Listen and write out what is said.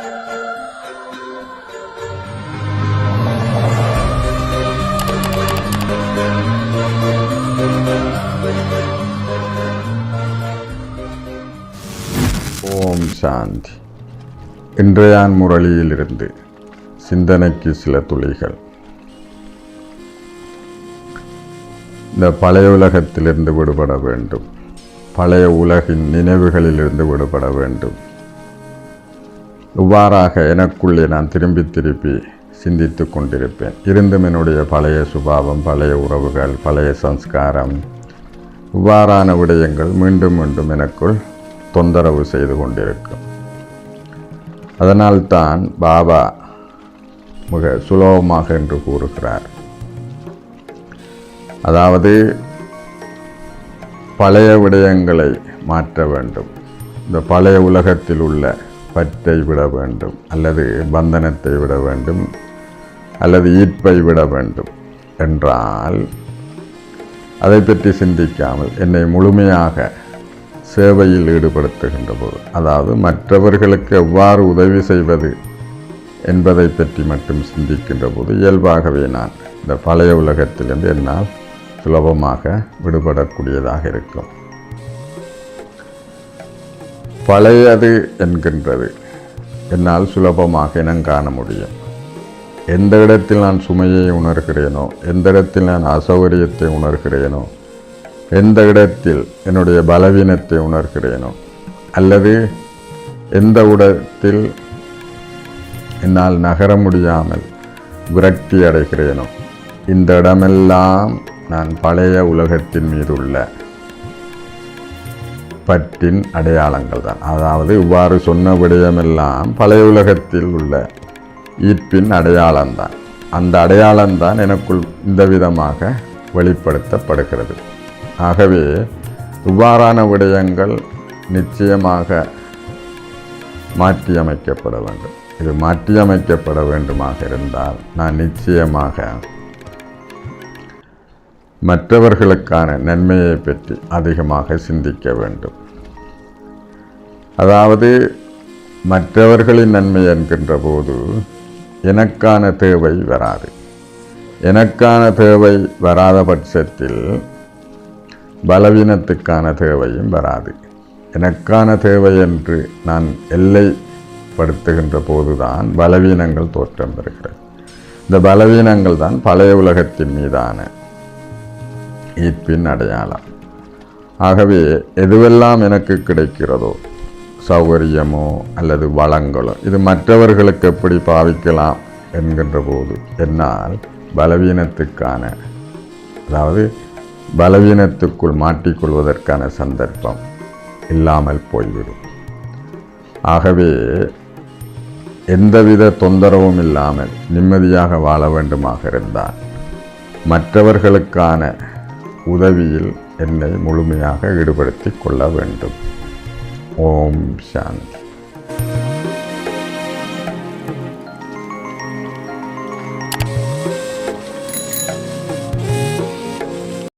ஓம் சாந்தி. இன்றையான் முரளியிலிருந்து சிந்தனைக்கு சில துளிகள். இந்த பழைய உலகத்திலிருந்து விடுபட வேண்டும். பழைய உலகின் நினைவுகளிலிருந்து விடுபட வேண்டும். இவ்வாறாக எனக்குள்ளே நான் திரும்பி திருப்பி சிந்தித்து கொண்டிருப்பேன். இருந்தும் என்னுடைய பழைய சுபாவம் பழைய உறவுகள் பழைய சம்ஸ்காரம் இவ்வாறான விடயங்கள் மீண்டும் மீண்டும் எனக்குள் தொந்தரவு செய்து கொண்டிருக்கும். அதனால்தான் பாபா மிக சுலபமாக என்று கூறுகிறார். அதாவது பழைய விடயங்களை மாற்ற வேண்டும். இந்த பழைய உலகத்தில் உள்ள பற்றை விட வேண்டும் அல்லது பந்தனத்தை விட வேண்டும் அல்லது ஈர்ப்பை விட வேண்டும் என்றால் அதை பற்றி சிந்திக்காமல் என்னை முழுமையாக சேவையில் ஈடுபடுத்துகின்ற போது அதாவது மற்றவர்களுக்கு எவ்வாறு உதவி செய்வது என்பதை பற்றி மட்டும் சிந்திக்கின்ற போது இயல்பாகவே நான் இந்த பழைய உலகத்திலிருந்து என்னால் சுலபமாக விடுபடக்கூடியதாக இருக்கும். பழையது என்கின்றது. என்னால் சுலபமாக இனம் காண முடியும். எந்த இடத்தில் நான் சுமையை உணர்கிறேனோ எந்த இடத்தில் நான் அசௌகரியத்தை உணர்கிறேனோ எந்த இடத்தில் என்னுடைய பலவீனத்தை உணர்கிறேனோ அல்லது எந்த இடத்தில் என்னால் நகர முடியாமல் விரக்தி அடைகிறேனோ இந்த இடமெல்லாம் நான் பழைய உலகத்தின் மீது உள்ள பற்றின் அடையாளங்கள் தான். அதாவது இவ்வாறு சொன்ன விடயமெல்லாம் பழைய உலகத்தில் உள்ள ஈர்ப்பின் அடையாளம்தான் அந்த அடையாளம்தான் எனக்குள் இந்த விதமாக வெளிப்படுத்தப்படுகிறது. ஆகவே இவ்வாறான விடயங்கள் நிச்சயமாக மாற்றியமைக்கப்பட வேண்டும். இது மாற்றியமைக்கப்பட வேண்டுமாக இருந்தால் நான் நிச்சயமாக மற்றவர்களுக்கான நன்மையை பற்றி அதிகமாக சிந்திக்க வேண்டும். அதாவது மற்றவர்களின் நன்மை என்கின்ற போது எனக்கான தேவை வராது. எனக்கான தேவை வராத பட்சத்தில் பலவீனத்துக்கான தேவையும் வராது. எனக்கான தேவை என்று நான் எல்லைப்படுத்துகின்ற போதுதான் பலவீனங்கள் தோற்றம் பெறுகிறது. இந்த பலவீனங்கள் தான் பழைய உலகத்தின் மீதான ஈர்ப்பின் அடையாளம். ஆகவே எதுவெல்லாம் எனக்கு கிடைக்கிறதோ சௌகரியமோ அல்லது வளங்களோ. இது மற்றவர்களுக்கு எப்படி பாவிக்கலாம் என்கின்ற போது என்னால் பலவீனத்துக்கான அதாவது பலவீனத்துக்குள் மாட்டிக்கொள்வதற்கான சந்தர்ப்பம் இல்லாமல் போய்விடும். ஆகவே எந்தவித தொந்தரவும் இல்லாமல் நிம்மதியாக வாழ வேண்டுமாக இருந்தால் மற்றவர்களுக்கான உதவியில் என்னை முழுமையாக ஈடுபடுத்தி கொள்ள வேண்டும். ஓம் சாந்தி